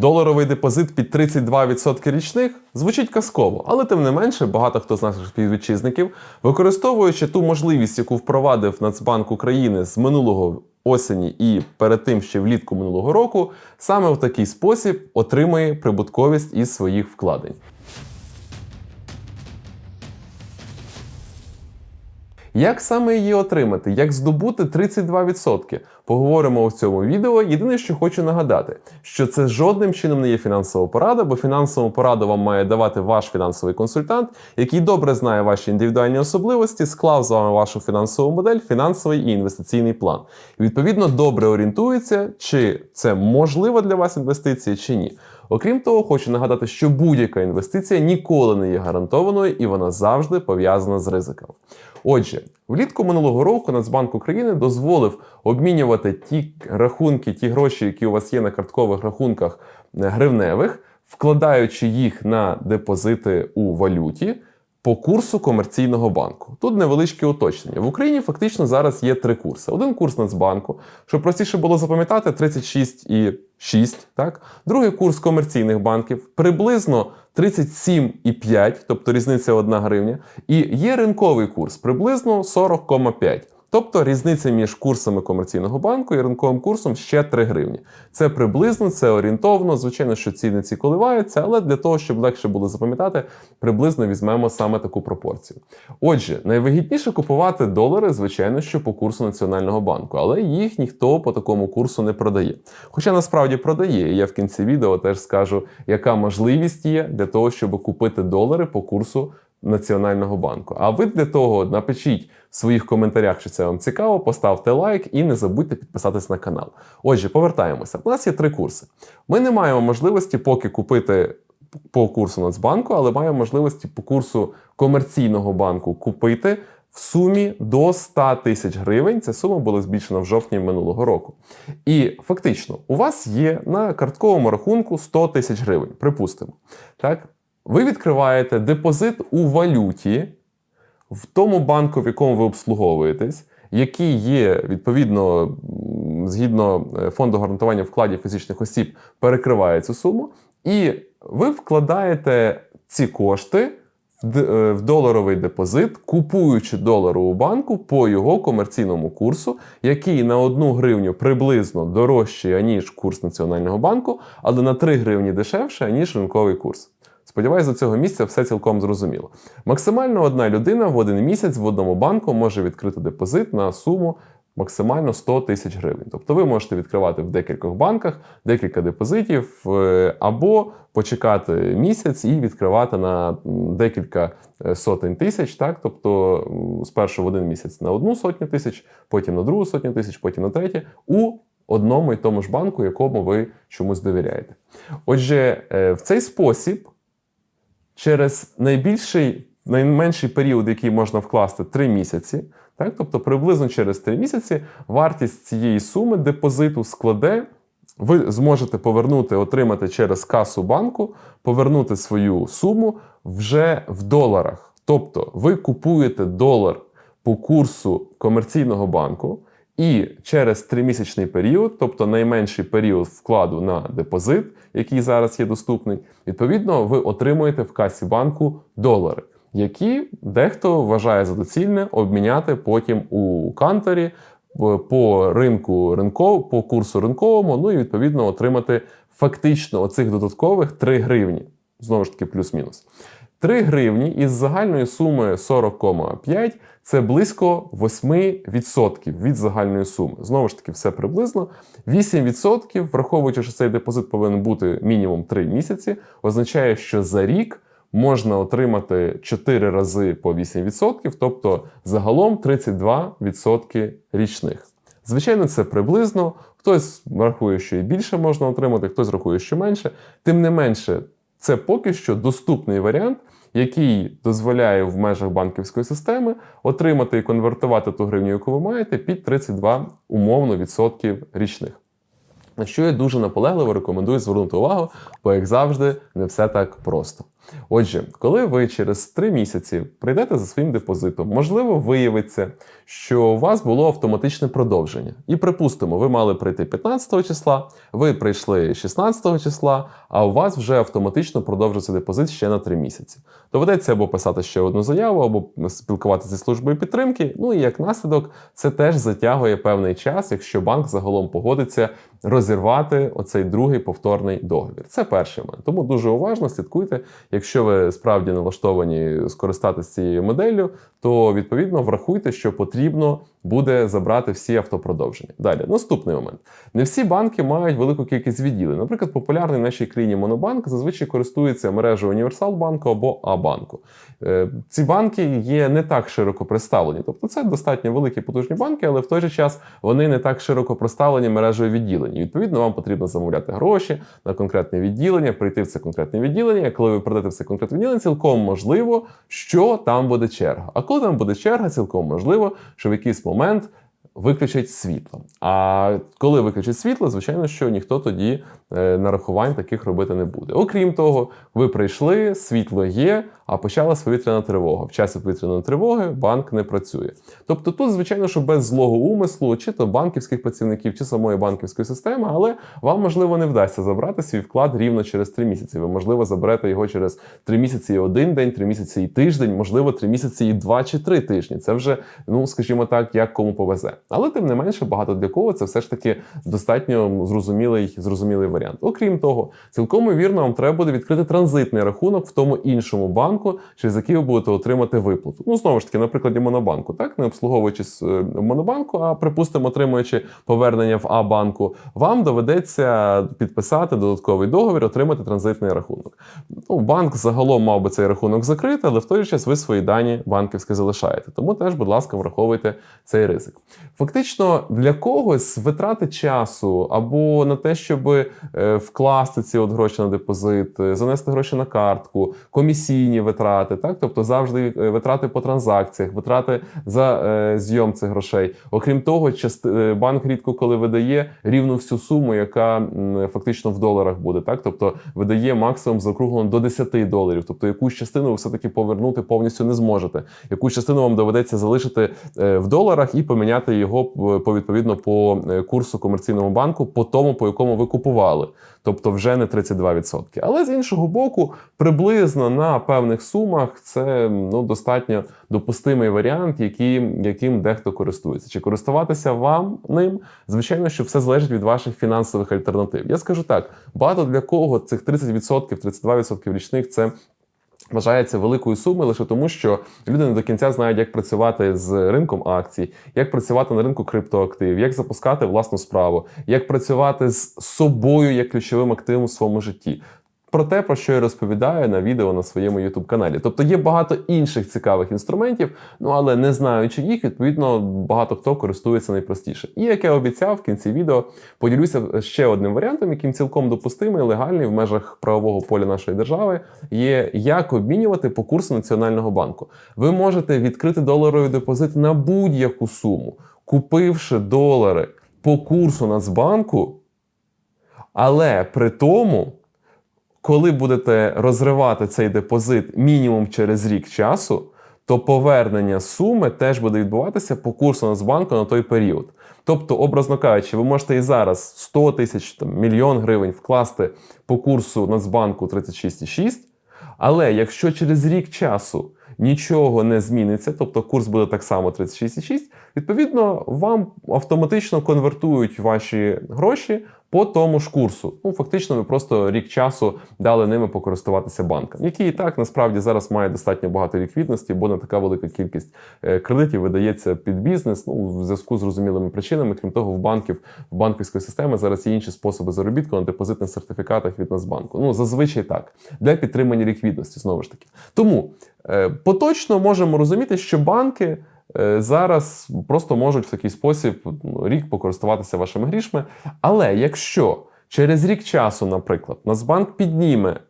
Доларовий депозит під 32% річних звучить казково, але тим не менше багато хто з наших співвітчизників, використовуючи ту можливість, яку впровадив Нацбанк України з минулого осені і перед тим ще влітку минулого року, саме в такий спосіб отримує прибутковість із своїх вкладень. Як саме її отримати? Як здобути 32%? Поговоримо у цьому відео. Єдине, що хочу нагадати, що це жодним чином не є фінансова порада, бо фінансову пораду вам має давати ваш фінансовий консультант, який добре знає ваші індивідуальні особливості, склав з вами вашу фінансову модель, фінансовий і інвестиційний план. І відповідно добре орієнтується, чи це можлива для вас інвестиція, чи ні. Окрім того, хочу нагадати, що будь-яка інвестиція ніколи не є гарантованою і вона завжди пов'язана з ризиками. Отже, влітку минулого року Нацбанк України дозволив обмінювати ті рахунки, ті гроші, які у вас є на карткових рахунках е, гривневих, вкладаючи їх на депозити у валюті. По курсу комерційного банку. Тут невеличке уточнення. В Україні фактично зараз є три курси. Один курс Нацбанку, щоб простіше було запам'ятати 36,6, так? Другий курс комерційних банків приблизно 37,5, тобто різниця 1 гривня. І є ринковий курс приблизно 40,5. Тобто різниця між курсами комерційного банку і ринковим курсом ще 3 гривні. Це приблизно, це орієнтовно. Звичайно, що ціни ці коливаються, але для того, щоб легше було запам'ятати, приблизно візьмемо саме таку пропорцію. Отже, найвигідніше купувати долари, звичайно, що по курсу Національного банку, але їх ніхто по такому курсу не продає. Хоча насправді продає, і я в кінці відео теж скажу, яка можливість є для того, щоб купити долари по курсу. Національного банку. А ви для того напишіть в своїх коментарях, чи це вам цікаво, поставте лайк і не забудьте підписатись на канал. Отже, повертаємося. У нас є три курси. Ми не маємо можливості поки купити по курсу Нацбанку, але маємо можливості по курсу комерційного банку купити. В сумі до 100 тисяч гривень ця сума була збільшена в жовтні минулого року. І фактично, у вас є на картковому рахунку 100 тисяч гривень, припустимо. Так? Ви відкриваєте депозит у валюті в тому банку, в якому ви обслуговуєтесь, який є відповідно згідно е, фонду гарантування вкладів фізичних осіб, перекриває цю суму, і ви вкладаєте ці кошти в е, доларовий депозит, купуючи долари у банку по його комерційному курсу, який на 1 гривню приблизно дорожчий, аніж курс Національного банку, але на 3 гривні дешевше, аніж ринковий курс. Сподіваюсь, до цього місця все цілком зрозуміло. Максимально одна людина в один місяць в одному банку може відкрити депозит на суму максимально 100 тисяч гривень. Тобто ви можете відкривати в декількох банках декілька депозитів, е, або почекати місяць і відкривати на декілька е, сотень тисяч. Так? Тобто спершу в один місяць на одну сотню тисяч, потім на другу сотню тисяч, потім на третє. у одному і тому ж банку, якому ви чомусь довіряєте. Отже, е, в цей спосіб через найбільший, найменший період, який можна вкласти 3 місяці, так, тобто приблизно через 3 місяці вартість цієї суми депозиту складе. Ви зможете повернути, отримати через касу банку, повернути свою суму вже в доларах. Тобто ви купуєте долар по курсу комерційного банку, і через тримісячний період, тобто найменший період вкладу на депозит, який зараз є доступний, відповідно, ви отримуєте в касі банку долари, які дехто вважає за доцільне обміняти потім у канторі по ринку ринков, по курсу ринковому, ну і відповідно отримати фактично оцих додаткових 3 гривні. Знову ж таки, плюс-мінус. 3 гривні із загальної суми 40,5 це близько 8% від загальної суми. Знову ж таки, все приблизно. 8%, враховуючи, що цей депозит повинен бути мінімум 3 місяці, означає, що за рік можна отримати 4 рази по 8%, тобто загалом 32% річних. Звичайно, це приблизно. Хтось рахує, що і більше можна отримати, хтось рахує, що менше. Тим не менше, це поки що доступний варіант, який дозволяє в межах банківської системи отримати і конвертувати ту гривню, яку ви маєте, під 32 умовно відсотків річних. На що я дуже наполегливо рекомендую звернути увагу, бо, як завжди, не все так просто. Отже, коли ви через 3 місяці прийдете за своїм депозитом, можливо, виявиться, що у вас було автоматичне продовження. І припустимо, ви мали прийти 15 числа, ви прийшли 16 числа, а у вас вже автоматично продовжиться депозит ще на 3 місяці. Доведеться або писати ще одну заяву, або спілкуватися зі службою підтримки. Ну і як наслідок, це теж затягує певний час, якщо банк загалом погодиться розірвати оцей другий повторний договір. Це перший момент. Тому дуже уважно слідкуйте. Якщо ви справді налаштовані скористатися цією моделлю, то відповідно врахуйте, що потрібно буде забрати всі автопродовження. Далі, наступний момент. Не всі банки мають велику кількість відділень. Наприклад, популярний в нашій країні Монобанк зазвичай користується мережею Універсал банку або А-банку. Е, Ці банки є не так широко представлені. Тобто це достатньо великі потужні банки, але в той же час вони не так широко представлені мережею відділень. І, відповідно, вам потрібно замовляти гроші на конкретне відділення, прийти в це конкретне відділення. Коли ви прийдете в це конкретне відділення, цілком можливо, що там буде черга. А коли там буде черга, цілком можливо, що в якийсь момент. Виключать світло. А коли виключать світло, звичайно, що ніхто тоді е, нарахувань таких робити не буде. Окрім того, ви прийшли, світло є, а почалась повітряна тривога. В часі повітряної тривоги банк не працює. Тобто, тут, звичайно, що без злого умислу, чи то банківських працівників, чи самої банківської системи, але вам можливо не вдасться забрати свій вклад рівно через три місяці. Ви можливо заберете його через три місяці і один день, три місяці і тиждень, можливо, три місяці і два чи три тижні. Це вже, ну скажімо так, як кому повезе. Але тим не менше, багато для кого це все ж таки достатньо зрозумілий, зрозумілий варіант. Окрім того, цілком вірно, вам треба буде відкрити транзитний рахунок в тому іншому банку, через який ви будете отримати виплату. Ну знову ж таки, на прикладі монобанку, так не обслуговуючись е, монобанку, а припустимо, отримуючи повернення в А-банку, вам доведеться підписати додатковий договір, отримати транзитний рахунок. Ну, банк загалом мав би цей рахунок закрити, але в той же час ви свої дані банківські залишаєте. Тому теж, будь ласка, враховуйте цей ризик. Фактично, для когось витрати часу або на те, щоб е, вкласти ці от гроші на депозит, е, занести гроші на картку, комісійні витрати, так тобто завжди е, витрати по транзакціях, витрати за е, зйом цих грошей. Окрім того, банк рідко коли видає рівну всю суму, яка фактично в доларах буде, так тобто видає максимум закруглено до 10 доларів. Тобто якусь частину ви все таки повернути повністю не зможете. Якусь частину вам доведеться залишити в доларах і поміняти його п- по відповідно по е, курсу комерційного банку, по тому, по якому ви купували. Тобто вже не 32%. Але з іншого боку, приблизно на певних сумах це ну достатньо допустимий варіант, яким, яким дехто користується. Чи користуватися вам ним? Звичайно, що все залежить від ваших фінансових альтернатив. Я скажу так: багато для кого цих 30%, 32% річних це. Вважається великою сумою лише тому, що люди не до кінця знають, як працювати з ринком акцій, як працювати на ринку криптоактивів, як запускати власну справу, як працювати з собою як ключовим активом у своєму житті. Про те, про що я розповідаю на відео на своєму youtube каналі. Тобто є багато інших цікавих інструментів, ну але не знаючи їх, відповідно, багато хто користується найпростіше. І як я обіцяв в кінці відео, поділюся ще одним варіантом, яким цілком допустимий, легальний в межах правового поля нашої держави, є як обмінювати по курсу Національного банку. Ви можете відкрити доларовий депозит на будь-яку суму, купивши долари по курсу Нацбанку, але при тому коли будете розривати цей депозит мінімум через рік часу, то повернення суми теж буде відбуватися по курсу Нацбанку на той період. Тобто, образно кажучи, ви можете і зараз 100 тисяч мільйон гривень вкласти по курсу Нацбанку 36,6, але якщо через рік часу нічого не зміниться, тобто курс буде так само 36,6, відповідно, вам автоматично конвертують ваші гроші по тому ж курсу. Ну, фактично, ви просто рік часу дали ними покористуватися банкам, які і так насправді зараз має достатньо багато ліквідності, бо не така велика кількість е, кредитів видається під бізнес. Ну, в зв'язку з зрозумілими причинами. Крім того, в банків в банківської системи зараз є інші способи заробітку на депозитних сертифікатах від Нацбанку. Ну зазвичай так для підтримання ліквідності, знову ж таки. Тому е, поточно можемо розуміти, що банки. Е, Зараз просто можуть в такий спосіб ну, рік покористуватися вашими грішми. Але якщо через рік часу, наприклад, Нацбанк підніме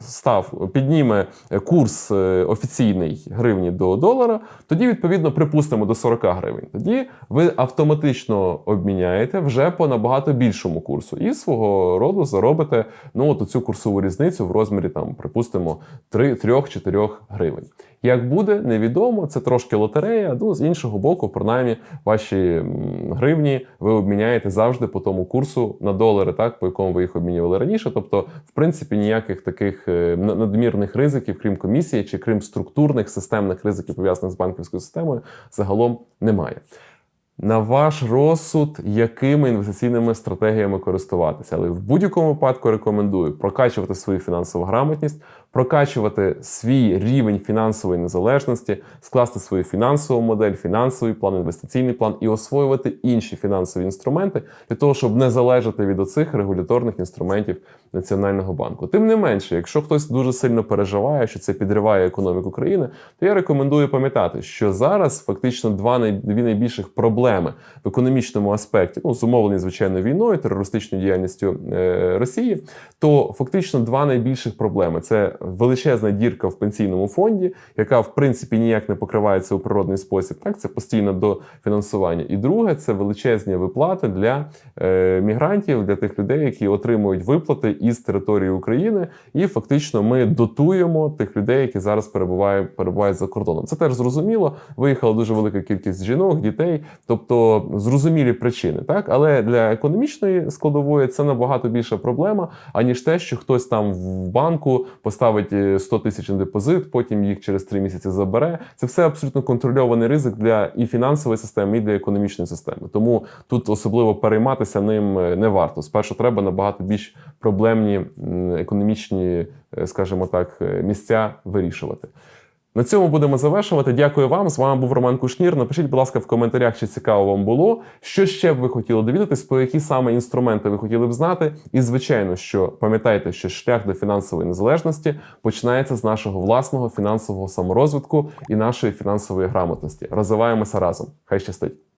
став підніме курс е, офіційний гривні до долара, тоді відповідно припустимо до 40 гривень. Тоді ви автоматично обміняєте вже по набагато більшому курсу і свого роду заробите ну от цю курсову різницю в розмірі там, припустимо, 3-4 гривень. Як буде, невідомо. Це трошки лотерея. Ну з іншого боку, принаймні, ваші гривні ви обміняєте завжди по тому курсу на долари, так по якому ви їх обмінювали раніше. Тобто, в принципі, ніяких таких е, надмірних ризиків, крім комісії, чи крім структурних системних ризиків пов'язаних з банківською системою, загалом немає. На ваш розсуд, якими інвестиційними стратегіями користуватися, але в будь-якому випадку рекомендую прокачувати свою фінансову грамотність, прокачувати свій рівень фінансової незалежності, скласти свою фінансову модель, фінансовий план, інвестиційний план і освоювати інші фінансові інструменти для того, щоб не залежати від оцих регуляторних інструментів Національного банку. Тим не менше, якщо хтось дуже сильно переживає, що це підриває економіку країни, то я рекомендую пам'ятати, що зараз фактично два дві найбільших проблеми в економічному аспекті, ну зумовлені звичайно війною, терористичною діяльністю е, Росії, то фактично два найбільших проблеми це величезна дірка в пенсійному фонді, яка в принципі ніяк не покривається у природний спосіб. Так, це постійне дофінансування. І друге це величезні виплати для е, мігрантів, для тих людей, які отримують виплати із території України, і фактично ми дотуємо тих людей, які зараз перебувають, перебувають за кордоном. Це теж зрозуміло. Виїхала дуже велика кількість жінок, дітей, тобто зрозумілі причини, так але для економічної складової це набагато більша проблема, аніж те, що хтось там в банку поставить е, 100 тисяч на депозит, потім їх через три місяці забере. Це все абсолютно контрольований ризик для і фінансової системи, і для економічної системи. Тому тут особливо перейматися ним е, не варто. Спершу треба набагато більш проблемні економічні, е, скажімо так, е, місця вирішувати. На цьому будемо завершувати. Дякую вам. З вами був Роман Кушнір. Напишіть, будь ласка, в коментарях, чи цікаво вам було. Що ще б ви хотіли довідатись, про які саме інструменти ви хотіли б знати. І звичайно, що пам'ятайте, що шлях до фінансової незалежності починається з нашого власного фінансового саморозвитку і нашої фінансової грамотності. Розвиваємося разом. Хай щастить!